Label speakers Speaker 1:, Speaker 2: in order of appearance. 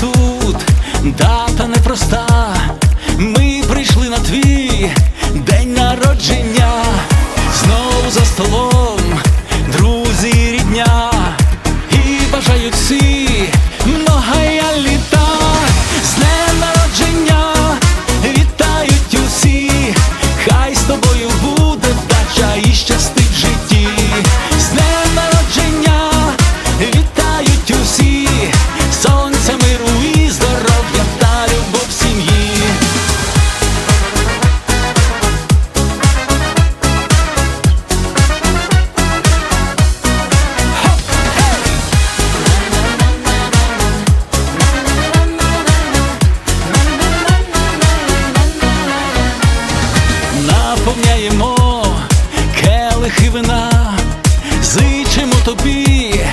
Speaker 1: тут дата непроста. і зичимо тобі.